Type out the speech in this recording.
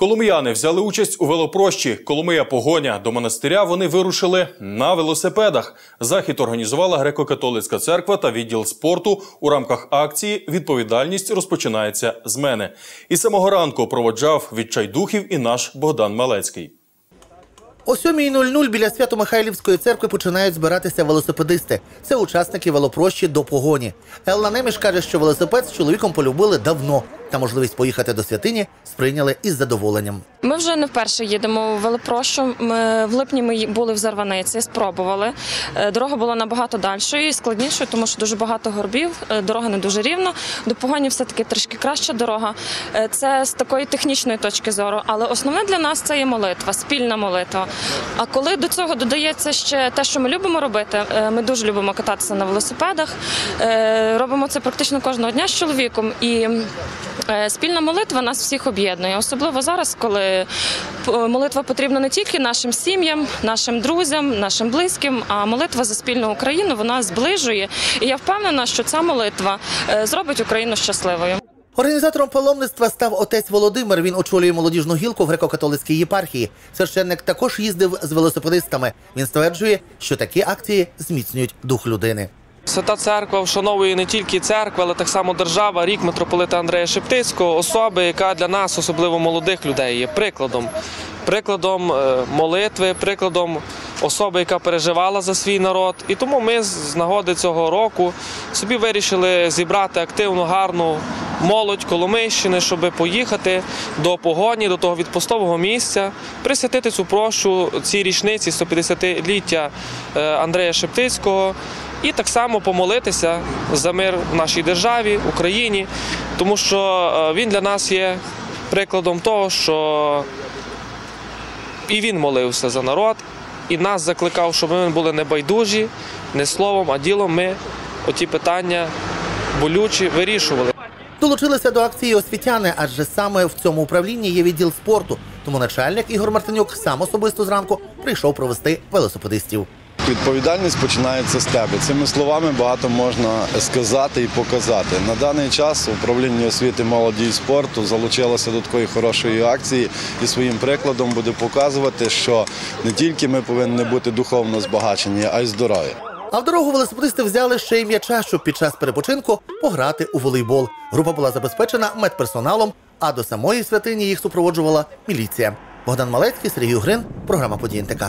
Коломияни взяли участь у велопрощі Коломия Погоня. До монастиря вони вирушили на велосипедах. Захід організувала греко-католицька церква та відділ спорту у рамках акції Відповідальність розпочинається з мене. І самого ранку проводжав відчайдухів і наш Богдан Малецький. О 7.00 біля Свято-Михайлівської церкви починають збиратися велосипедисти. Це учасники велопрощі до погоні. Елла Неміш каже, що велосипед з чоловіком полюбили давно. Та можливість поїхати до святині сприйняли із задоволенням. Ми вже не вперше їдемо у велопрощу. Ми в липні ми були в Зарваниці, спробували. Е, Дорога була набагато дальшою і складнішою, тому що дуже багато горбів. е, Дорога не дуже рівна. До погоні все таки трішки краща дорога. Е, Це з такої технічної точки зору. Але основне для нас це є молитва, спільна молитва. А коли до цього додається ще те, що ми любимо робити, ми дуже любимо кататися на велосипедах. Робимо це практично кожного дня з чоловіком. І Спільна молитва нас всіх об'єднує, особливо зараз, коли молитва потрібна не тільки нашим сім'ям, нашим друзям, нашим близьким, а молитва за спільну Україну вона зближує. І я впевнена, що ця молитва е, зробить Україну щасливою. Організатором паломництва став отець Володимир. Він очолює молодіжну гілку в греко-католицькій єпархії. Священник також їздив з велосипедистами. Він стверджує, що такі акції зміцнюють дух людини. Свята церква вшановує не тільки церква, але так само держава, рік митрополита Андрея Шептицького, особи, яка для нас, особливо молодих людей, є прикладом. Прикладом е, молитви, прикладом особи, яка переживала за свій народ. І тому ми з нагоди цього року собі вирішили зібрати активну, гарну молодь Коломийщини, щоб поїхати до погоні, до того відпустового місця, присвятити цю прощу цій річниці 150-ліття е, Андрея Шептицького. І так само помолитися за мир в нашій державі, Україні, тому що е, він для нас є прикладом того, що і він молився за народ, і нас закликав, щоб ми були не байдужі, не словом, а ділом ми оті питання болючі вирішували. Долучилися до акції освітяни, адже саме в цьому управлінні є відділ спорту. Тому начальник Ігор Мартинюк сам особисто зранку прийшов провести велосипедистів. Відповідальність починається з тебе. Цими словами багато можна сказати і показати. На даний час управління освіти, молоді і спорту залучилося до такої хорошої акції і своїм прикладом буде показувати, що не тільки ми повинні бути духовно збагачені, а й здорові. А в дорогу велосипедисти взяли ще й м'яча, щоб під час перепочинку пограти у волейбол. Група була забезпечена медперсоналом, а до самої святині їх супроводжувала міліція. Богдан Малецький, Сергій Угрин, програма «Події НТК».